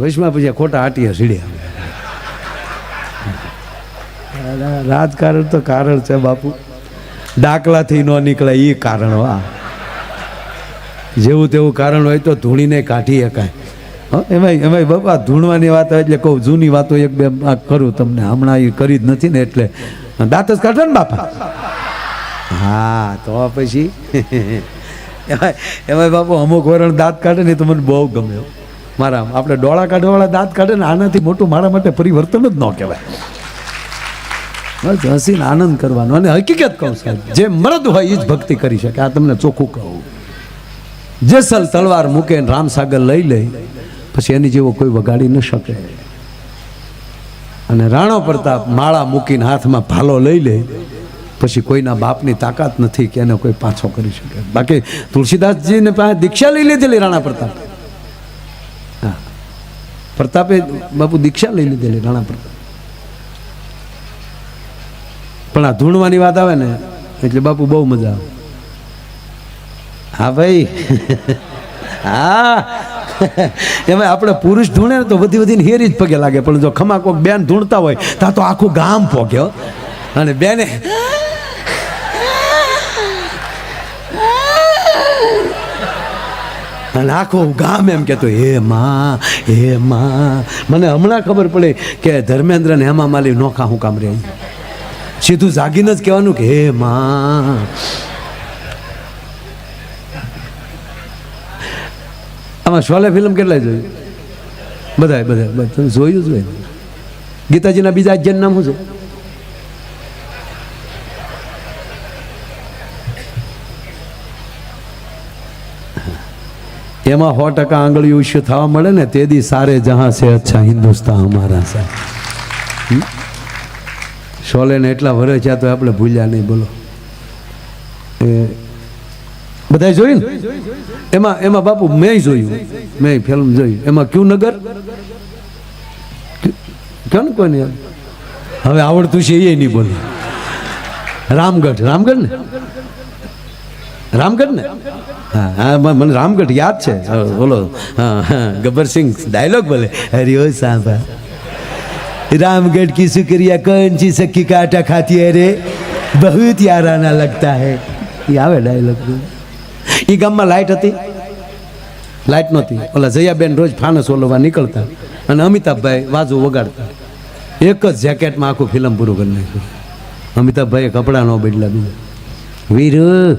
વૈષ્ણવ પછી ખોટા આટીએ સીડ્યા રાજકારણ તો કારણ છે બાપુ. ડાકલાથી ન નીકળે એ કારણ આ જેવું તેવું કારણ હોય તો ધૂણીને કાઢી શકાય. એમાં એમાંય બાપા, ધૂણવાની વાત હોય એટલે કહું, જૂની વાતો એક બે કરું તમને. હમણાં એ કરી જ નથી ને એટલે. દાંત જ કાઢો ને બાપા. હા, તો પછી. એમાં એમાંય બાપુ અમુક વરણ દાંત કાઢે ને તો મને બહુ ગમે હો. મારા આપણે ડોળા કાઢવાવાળા દાંત કાઢે ને આનાથી મોટું મારા માટે પરિવર્તન જ ન કહેવાય. બસ હસીને આનંદ કરવાનો. અને હકીકત કહું સાહેબ, જે મરદ હોય એ જ ભક્તિ કરી શકે. આ તમને ચોખ્ખું કહું. જેસલ તલવાર મૂકે રામસાગર લઈ લે, પછી એની જેવો કોઈ વગાડી ન શકે. અને રાણો પ્રતાપ માળા મૂકીને હાથમાં ભાલો લઈ લે, પછી કોઈના બાપની તાકાત નથી કે એને કોઈ પાછો કરી શકે. બાકી તુલસીદાસજીને પાસે દીક્ષા લઈ લીધેલી રાણા પ્રતાપ. પ્રતાપે બાપુ દીક્ષા લઈ લીધેલી રાણા પ્રતાપ પણ આ ધૂણવાની વાત આવે ને, એટલે બાપુ બહુ મજા આવે. હા ભાઈ. હા. એમાં આપણે પુરુષ ધૂણે તો વધી વધીને હેરી જ પગે લાગે, પણ જો ખમા કોક બેન ધૂણતા હોય ત્યાં તો આખું ગામ પોગ્યો અને બેને અને આખું ગામ એમ કહેતો, હે માં હે માં. મને હમણાં ખબર પડી કે ધર્મેન્દ્ર ને હેમા માલી નોખા હું કામ રહી સીધું જાગીને જ કહેવાનું કે, હે માં. આમાં શોલે ફિલ્મ કેટલાય જોયું બધાય બધા જોયું જ હોય. ગીતાજીના બીજા અજ્ઞાન નામ શું છે? એમાં સો ટકા આંગળી ઇસ્યુ થવા મળે ને તે દી સારે જહાં છે અચ્છા હિન્દુસ્તાન અમારા સાહેબ શોલે ને એટલા વરે છે તો આપણે ભૂલ્યા નહીં, બોલો. એ, બધાય જોયું એમાં એમાં બાપુ મેં જોયું મેં ફિલ્મ જોઈ એમાં ક્યુ નગર? કેમ ને હવે આવડતું છે એ નહીં બોલે. રામગઢ રામગઢ ને? રામગઢ ને હા હા મ- મને રામગઢ યાદ છે હા, બોલો હા હા ગબ્બરસિંહ ડાયલોગ બોલે હરિ સાંભા रामगढ़ की शुक्रिया कौन सी सखी का आटा खाती है रे बहुत याराना लगता है એ આવે ડાયલોગ એ ગામમાં લાઇટ હતી લાઇટ નહોતી ઓલા જયાબેન રોજ ફાનસ ઓલવા નીકળતા અને અમિતાભભાઈ વાજુ વગાડતા એક જ જેકેટમાં આખું ફિલ્મ પૂરું કરી નાખ્યું અમિતાભભાઈએ કપડાં ન બદલા બીજા વીરુ.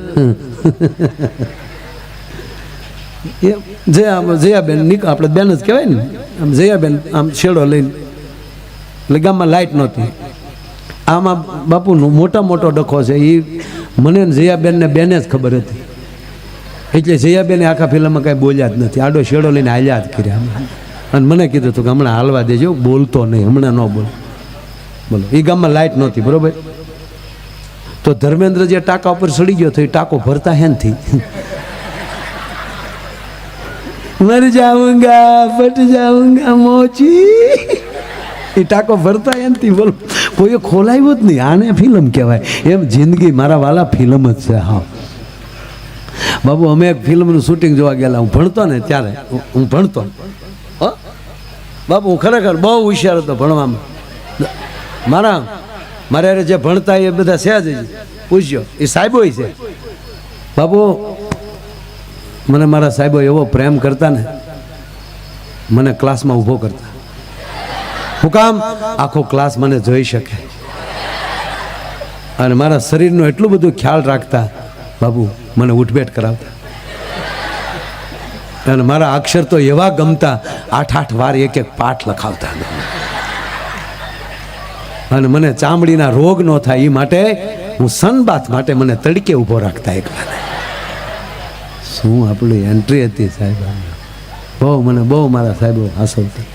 જયા જયાબેન નીકળ આપણે બેન જ કહેવાય ને. આમ જયાબેન આમ છેડો લઈને. એટલે ગામમાં લાઇટ નહોતી. આમાં બાપુનો મોટા મોટો ડખો છે. એ મને જયાબેનને બેને જ ખબર હતી. એટલે જયાબેને આખા ફિલ્મમાં કાંઈ બોલ્યા જ નથી. આડો શેડો લઈને હાલ્યા જ કર્યા અને મને કીધું હતું કે હમણાં હાલવા દેજો. બોલતો નહીં. હમણાં ન બોલ. બોલો. એ ગામમાં લાઇટ નહોતી. બરોબર? તો ધર્મેન્દ્ર જે ટાંકા ઉપર ચડી ગયો તો એ ટાંકો ભરતા હેનથી મર જાઉંગા, ફટ જાઉંગા, મોચી. એ ટાંકો ભરતા એમથી બોલ. કોઈએ ખોલાવ્યું જ નહીં. આને ફિલ્મ કહેવાય. એમ જિંદગી મારા વાલા ફિલ્મ જ છે, હા. બાબુ, અમે એક ફિલ્મનું શૂટિંગ જોવા ગયેલા. હું ભણતો ને ત્યારે. હું- ભણતો? બાપુ હું ખરેખર બહુ હોશિયાર હતો ભણવામાં. મારા મારે જે ભણતા એ બધા છે જ. પૂછ્યો એ સાહેબો છે. બાપુ, મને મારા સાહેબો એવો પ્રેમ કરતા ને, મને ક્લાસમાં ઊભો કરતા. હું કામ? આખો ક્લાસ મને જોઈ શકે. અને મારા શરીરનો એટલું બધું ખ્યાલ રાખતા બાબુ મને ઉઠભેટ કરાવતા. અને મારા અક્ષર તો એવા ગમતા, આઠ આઠ વાર એક એક પાઠ લખાવતા. અને મને ચામડીના રોગ ન થાય એ માટે હું સનબાથ માટે મને તડકે ઊભો રાખતા એકલાને શું આપણી એન્ટ્રી હતી સાહેબ બહુ મને બહુ મારા સાહેબો હસવતી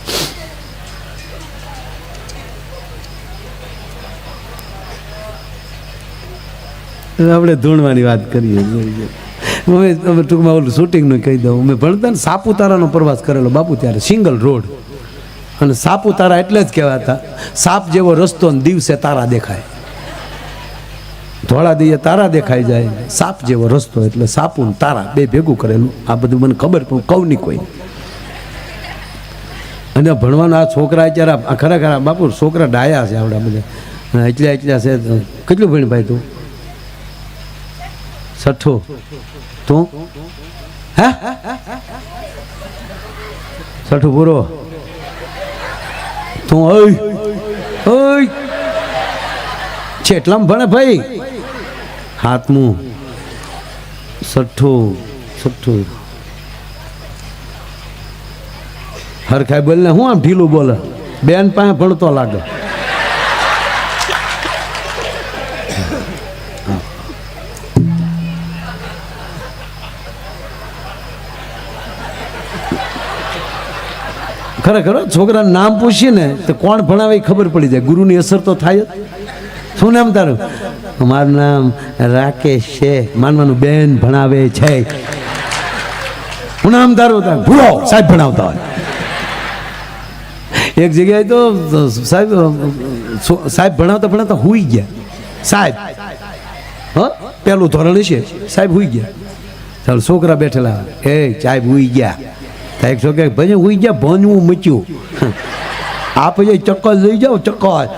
આપણે ધૂણવાની વાત કરીએ. ટૂંકમાં ઓલું શૂટિંગનું કહી દઉં. અમે ભણતા ને સાપુતારાનો પ્રવાસ કરેલો બાપુ ત્યારે સિંગલ રોડ અને સાપુતારા એટલે જ કહેવાતા. સાપ જેવો રસ્તો ને દિવસે તારા દેખાય. ધોળા દઈએ તારા દેખાઈ જાય. સાપ જેવો રસ્તો એટલે સાપુ ને તારા બે ભેગું કરેલું. આ બધું મને ખબર પણ કહું નહીં કોઈ. અને ભણવાના આ છોકરા અત્યારે ખરેખર બાપુ છોકરા ડાયા છે આપણા બધા. એટલા એટલા છે કેટલું ભણ ભાઈ તું? છઠ્ઠું. તું? હા? છઠ્ઠું પૂરો. તું ઓય ઓય. છે ભણે ભાઈ. હાથમું સઠ્ઠું સઠ્ઠું. હરખાઈ બોલ ને હું આમ ઢીલું બોલે? બેન પાસે ભણતો લાગે. ખરેખર છોકરાનું નામ પૂછીએ ને, તો કોણ ભણાવે ખબર પડી જાય. ગુરુની અસર તો થાય જ. શું નામ તારું? મારું નામ રાકેશ છે. માનવાનું બેન ભણાવે છે. હું નામ તારું તારું? ભૂલો. સાહેબ ભણાવતા હોય. એક જગ્યાએ તો સાહેબ સાહેબ ભણાવતા ભણાવતા હુઈ ગયા. સાહેબ. હ, પેલું ધોરણ છે સાહેબ હુઈ ગયા. ચાલો, છોકરા બેઠેલા. એ, સાહેબ હુઈ ગયા. તો એક કે, ભાઈ ઉઈ જાય ભણવું મચ્યું આ પછી ચક્કર લઈ જાઓ, ચક્કર.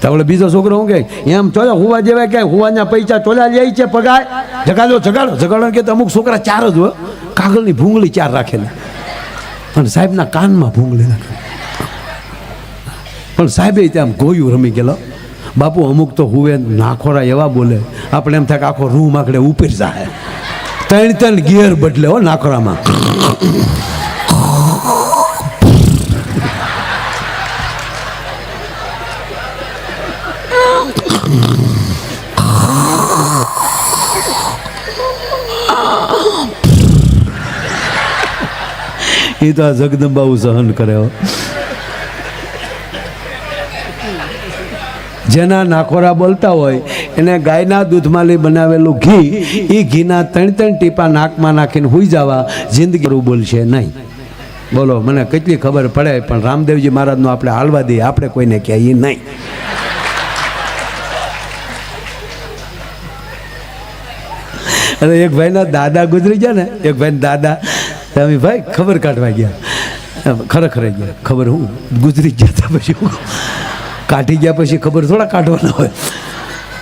તો બીજો છોકરો હું કહે એમ ચોલો હુવા જેવા કે હુવાના પૈસા ચોલા લે છે પગાર? જગાડો જગાડો. જગાડો કે અમુક છોકરા ચાર જ હોય કાગળની ભૂંગળી ચાર રાખેલી પણ સાહેબના કાનમાં ભૂંગળી નાખે. પણ સાહેબે ત્યાં ગોયું રમી ગયેલો. બાપુ અમુક તો હુવે, નાખોરા એવા બોલે. આપણે એમ થાય કે આખો રૂમ આખડે ઉપર જાય ત્રણ ત્રણ ગિયર બદલે હો નાખોરામાં. એ તો આ જગદંબાઓ સહન કરે જેના નાખોરા બોલતા હોય એને ગાયના દૂધમાં લઈ બનાવેલું ઘી એ ઘીના ત્રણ ત્રણ ટીપા નાકમાં નાખીને હુઈ જવા, જિંદગી બોલશે નહીં. બોલો, મને કેટલી ખબર પડે, પણ રામદેવજી મહારાજનું આપણે હાલવા દઈએ, આપણે કોઈને કહીએ નહીં. અને એક ભાઈના દાદા ગુજરી ગયા ને, એક ભાઈ દાદા, તમે ભાઈ ખબર કાઢવા ગયા. ખરેખર ગયા, ખબર હું, ગુજરી ગયા પછી કાઢી ગયા પછી ખબર થોડા કાઢવાના હોય.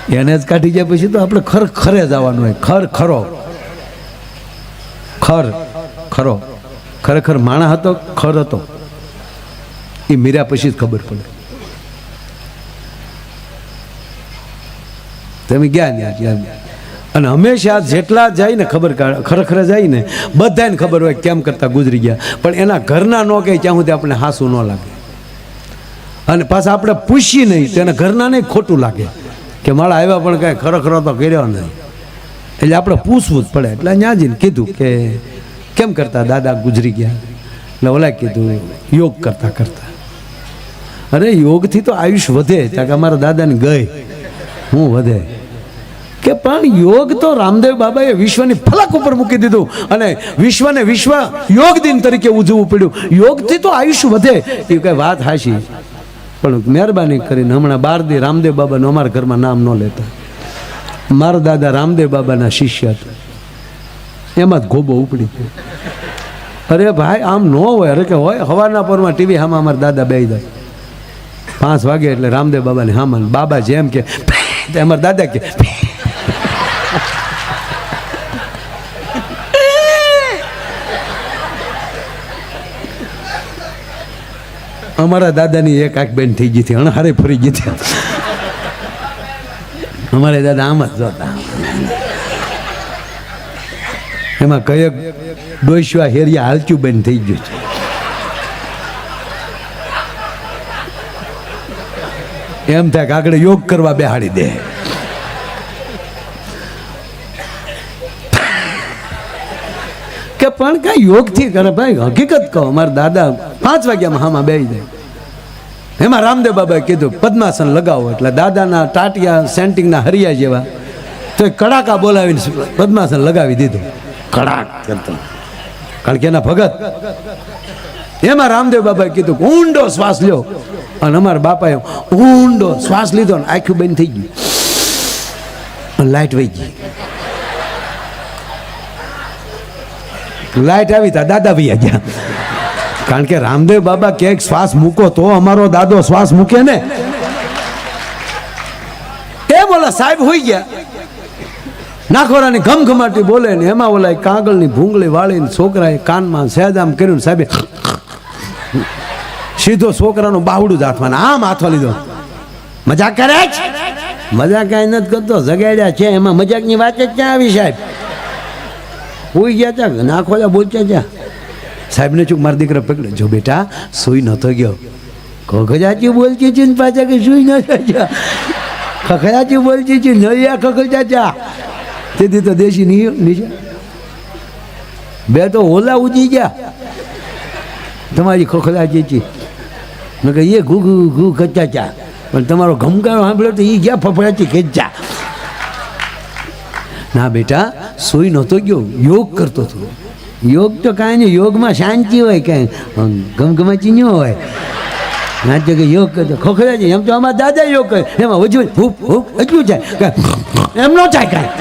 એને જ કાઢી જાય પછી તો આપણે ખર ખરે જવાનું હોય. ખર ખરો. ખર ખરો. ખરેખર માણા હતો, ખર હતો. એ મીર્યા પછી જ ખબર પડે. તમે ગયા ત્યાં? ત્યાં અને હંમેશા જેટલા જાય ને ખબર ખરેખર જાય ને, બધાને ખબર હોય કેમ કરતા ગુજરી ગયા. પણ એના ઘરના ન કહે ત્યાં સુધી આપણે હાસું ન લાગે. અને પાછા આપણે પૂછીએ નહીં, તો એના ઘરના નહીં ખોટું લાગે. કે મારા આવ્યા પણ કાંઈ ખરખરો તો કર્યો નહીં. એટલે આપણે પૂછવું જ પડે. એટલે ત્યાં જઈને કીધું કે કેમ કરતા દાદા ગુજરી ગયા? એટલે ઓલા કીધું, યોગ કરતા કરતા. અરે યોગથી તો આયુષ વધે, ત્યાં કે અમારા દાદાને ગઈ. હું વધે. કે પણ યોગ તો રામદેવ બાબાએ વિશ્વની ફલક ઉપર મૂકી દીધું અને વિશ્વને વિશ્વ યોગ દિન તરીકે ઉજવવું પડ્યું. યોગથી તો આયુષ્ય વધે. એ કઈ વાત હાશી પણ મહેરબાની કરીને હમણાં બાર દી રામદેવ બાબાનું અમારા ઘરમાં નામ ન લેતા. મારા દાદા રામદેવ બાબાના શિષ્ય હતા. એમાં જ ગોબો ઉપડી ગયો. અરે ભાઈ, આમ ન હોય, અરે કે હોય, હવાના પરમાં ટીવી હામાં અમારા દાદા બે જાય. પાંચ વાગે એટલે રામદેવ બાબાને હામાં બાબા જેમ કે અમારા દાદા કે અમારા દાદાની એક આંખ બેન થઈ ગઈ હતી, અણહારે ફરી ગઈ હતી. અમારે દાદા આમ જ જોતા. એમાં કયક ડોઈશવા હેરિયા હાલચું બેન થઈ ગયું છે. એમ થાય કે આગળ યોગ કરવા બેહાડી દે. કે પણ કાંઈ યોગથી કરે, ભાઈ હકીકત કહો, અમારા દાદા પાંચ વાગ્યામાં હામાં બેસી જાય. એમાં રામદેવ બાબાએ કીધું પદ્માસન લગાવો. એટલે દાદાના ટાટિયા સેન્ટિંગના હરિયા જેવા તો એ કડાકા બોલાવીને પદ્માસન લગાવી દીધું. કડાક કરતા કારણ કે એના ભગત. એમાં રામદેવ બાબાએ કીધું ઊંડો શ્વાસ લ્યો. અને અમારા બાપાએ ઊંડો શ્વાસ લીધો ને આખું બંધ થઈ ગયું. અને લાઈટ વહી ગઈ. લાઈટ આવી તા દાદા ભાઈ ગયા. કારણ કે રામદેવ બાબા ક્યાંક શ્વાસ મૂકો તો અમારો દાદો શ્વાસ મૂકે ને. એ બોલા સાહેબ હોઈ ગયા. નાખોરાની ઘમઘમાટી બોલે ને એમાં ઓલા કાગળની ભૂંગળી વાળીને છોકરાએ કાનમાં સહેજામ કર્યું સાહેબે સીધો છોકરાનું બાવડું જ હાથમાં આમ હાથો લીધો. મજાક કરે છે? મજા કાંઈ નથી કરતો, જગાડ્યા છે, એમાં મજાકની વાત જ ક્યાં આવી સાહેબ? હોઈ ગયા ત્યાં નાખોલા બોલતા ત્યાં સાહેબને ચૂક મારા દીકરા પકડે. જો બેટા, સુઈ નતો ગયો. ખખજાચી બોલતી છે ને પાછા કે સુઈ નતો ગયો ખખજાચી બોલતી છે નૈયા ખખજાચા. તેથી તો દેશી નહીં નીચે બે તો ઓલા ઉજી ગયા. તમારી ખખડાચી છે મેં કહે એ ઘુ ઘુ ઘુ ચા પણ તમારો ઘમકારો સાંભળ્યો તો એ ગયા ફફડાચી ખેંચા. ના બેટા, સોઈ નહોતો ગયો. યોગ કરતો હતો. યોગ તો કાંઈ નહીં, યોગમાં શાંતિ હોય કાંઈ. ગમગમાચી ન હોય. ના તો કે યોગ કરતો ખોખરા એમ તો અમારા દાદા યોગ કરે એમાં વજુ હુપ હુપ એટલું જાય એમ ન થાય કાંઈ.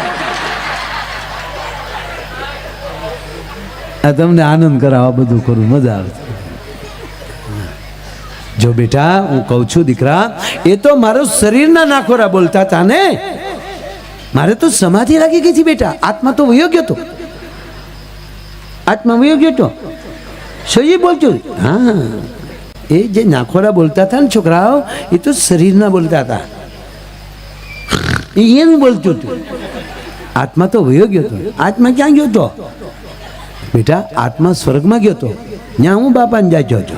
આ તમને આનંદ કરાવવા બધું કરું, મજા આવે. જો બેટા, હું કહું છું, દીકરા, એ તો મારું શરીરના નાખોરા બોલતા હતા ને. મારે તો સમાધિ લાગી ગઈ છે બેટા. આત્મા તો વયો ગયો હતો. આત્મા વયો ગયો તો સહી બોલતો. હા. એ જે નાખોરા બોલતા હતા ને છોકરાઓ, એ તો શરીરના બોલતા હતા. એ એનું બોલતું હતું. આત્મા તો વયો ગયો હતો. આત્મા ક્યાં ગયો હતો? બેટા, આત્મા સ્વર્ગમાં ગયો હતો. ત્યાં હું બાપાને જાજો હતો.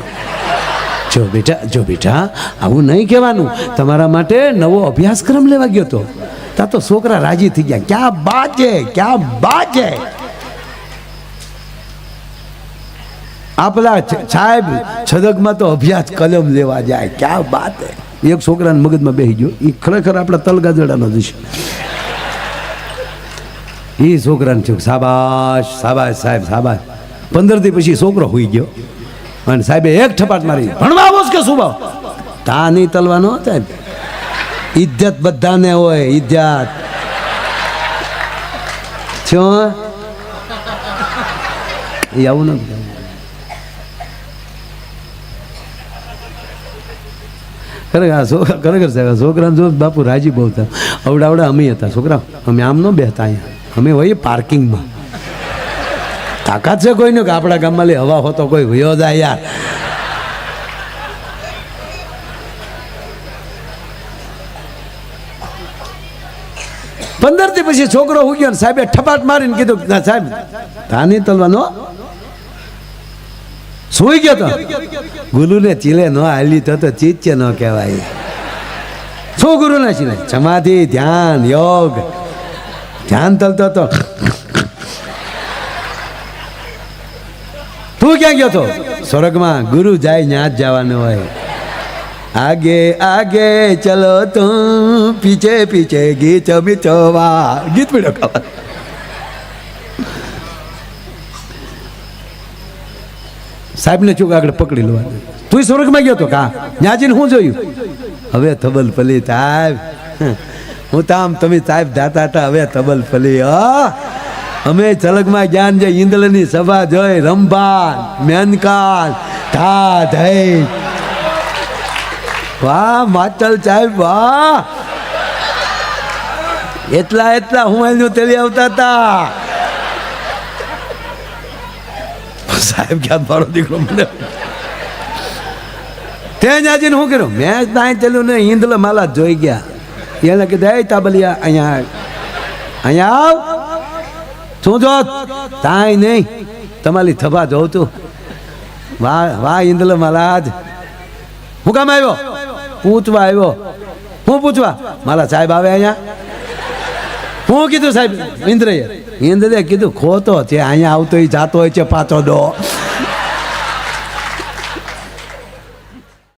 જો બેટા જો બેટા, આવું નહીં કહેવાનું. તમારા માટે નવો અભ્યાસક્રમ લેવા ગયો હતો. ત્યાં તો છોકરા રાજી થઈ ગયા. ક્યાં છે? ક્યાં બાજે આ પેલા છ- સાહેબ છદકમાં તો અભ્યાસ કલમ લેવા જાય. ક્યાં વાત એક છોકરાને મગજમાં બેસી ગયો. એ ખરેખર આપણા તલગાજડાનો જ એ છોકરાને થયું સાબાશ સાબાશ સાહેબ સાબાશ પંદર દી પછી છોકરો હોઈ ગયો. અને સાહેબે એક ઠપાટ મારી, ભણવા આવો કે શું ભાવ તા નહીં તલવાનો સાહેબ. ઇજ્જત બધાને હોય, ઇજ્જત. છો એ આવું નથી ખરેખર સાહેબ છોકરાને જો બાપુ રાજી બહુ હતા અવડાવડા અવડા અમે હતા છોકરા અમે આમ ન બેહતા અહીંયા. અમે હોઈએ પાર્કિંગમાં. તાકાત છે કોઈને કે આપણા ગામમાં લે, હવા હોતો કોઈ વયો જાય યાર. પંદરથી પછી છોકરો હું ગયો સાહેબે ઠપાટ મારીને કીધું સાહેબ તાની તલવાનો સુઈ ગયો તો? ગુરુને ચીલે ન હાલી તો તો ચીચે ન કહેવાય. શું ગુરુને ચીલે? સમાધિ, ધ્યાન, યોગ. ધ્યાન તલતો તો. તું ક્યાં ગયો તો? સ્વર્ગમાં ગુરુ જાય ત્યાં જ જવાનું હોય. આગે આગે ચલો તું, પીછે પીછે ગીત વા ગીત પીડો ખાવા. સાહેબને ચૂક આગળ પકડી લેવા તું સ્વર્ગમાં ગયો તો કા? ન્યાજીને શું જોયું? હવે તબલ પલી સાહેબ. હું તામ તમે સાહેબ જાતા હતા, હવે તબલ પલી અમે ચલકમાં જ્ઞાન જે ઇન્દ્રની સભા જોઈ રંભા મેનકા ધા ધૈ વાહ માચલ સાહેબ, વાહ. એટલા એટલા હું અહીંનું તેલી આવતા હતા. સાહેબ ક્યાં મારો દીકરો મને? ત્યાં જાજીને શું કર્યું? મેં નાય તેલું ને હિન્દલ માલા જોઈ ગયા. એને કીધું, એ તાબલિયા, અહીંયા અહીંયા આવ? શું જો? તાય નહીં. તમારી થભા જોઉં તું વાહ વાહ ઇન્દલ મહારાજ. હું કામ આવ્યો? પૂછવા આવ્યો. હું પૂછવા? મારા સાહેબ આવે અહીંયા. હું કીધું સાહેબ ઇન્દ્રએ ઇન્દ્રએ કીધું ખોતો છે અહીંયા આવતો એ જાતો હોય છે પાછો દો.